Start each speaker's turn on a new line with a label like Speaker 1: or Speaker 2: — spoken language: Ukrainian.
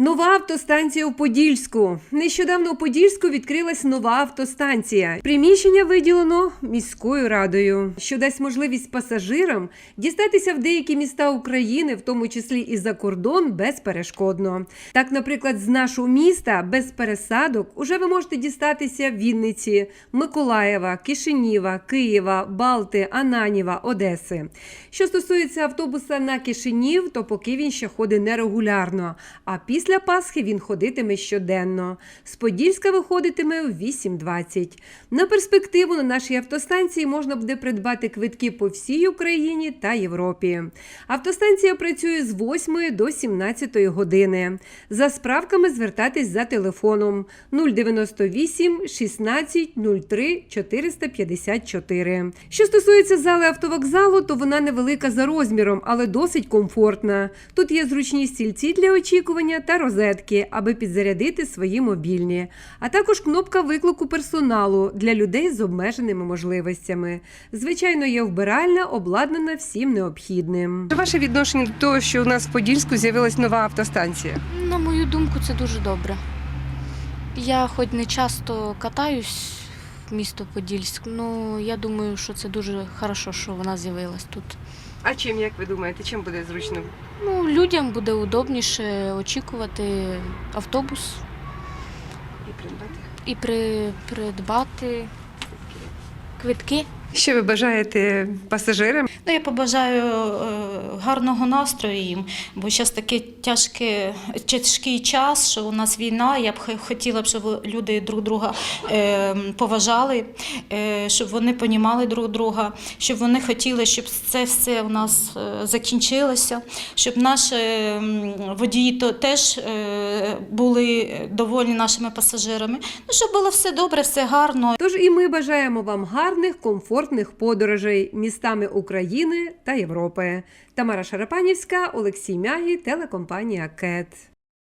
Speaker 1: Нова автостанція у Подільську. Нещодавно у Подільську відкрилась нова автостанція. Приміщення виділено міською радою, що дасть можливість пасажирам дістатися в деякі міста України, в тому числі і за кордон, безперешкодно. Так, наприклад, з нашого міста без пересадок уже ви можете дістатися Вінниці, Миколаєва, Кишиніва, Києва, Балти, Ананіва, Одеси. Що стосується автобуса на Кишинів, то поки він ще ходить нерегулярно. А після Пасхи він ходитиме щоденно. З Подільська виходитиме в 8.20. На перспективу на нашій автостанції можна буде придбати квитки по всій Україні та Європі. Автостанція працює з 8 до 17 години. За справками звертайтесь за телефоном 098 16 03 454. Що стосується зали автовокзалу, то вона невелика за розміром, але досить комфортна. Тут є зручні стільці для очікування та розетки, аби підзарядити свої мобільні, а також кнопка виклику персоналу для людей з обмеженими можливостями. Звичайно, є вбиральня, обладнана всім необхідним. Ваше відношення до того, що у нас в Подільську з'явилась нова автостанція?
Speaker 2: На мою думку, це дуже добре. Я хоч не часто катаюсь в місто Подільськ, але я думаю, що це дуже хорошо, що вона з'явилась тут.
Speaker 1: А чим, як ви думаєте, чим буде зручно?
Speaker 2: Ну, людям буде удобніше очікувати автобус
Speaker 1: І придбати?
Speaker 2: і при, придбати квитки.
Speaker 1: Що ви бажаєте пасажирам?
Speaker 3: Ну, я побажаю е, гарного настрою їм, бо зараз такий тяжкий, тяжкий час, що у нас війна. Я б хо- хотіла б, щоб люди друг друга е, поважали, е, щоб вони понімали друг друга, щоб вони хотіли, щоб це все у нас закінчилося, щоб наші водії то теж були довольні нашими пасажирами. Ну, щоб було все добре, все гарно.
Speaker 1: Тож і ми бажаємо вам гарних, комфортних подорожей містами України та Європи. Тамара Шарапанівська, Олексій Мягі, телекомпанія КЕТ.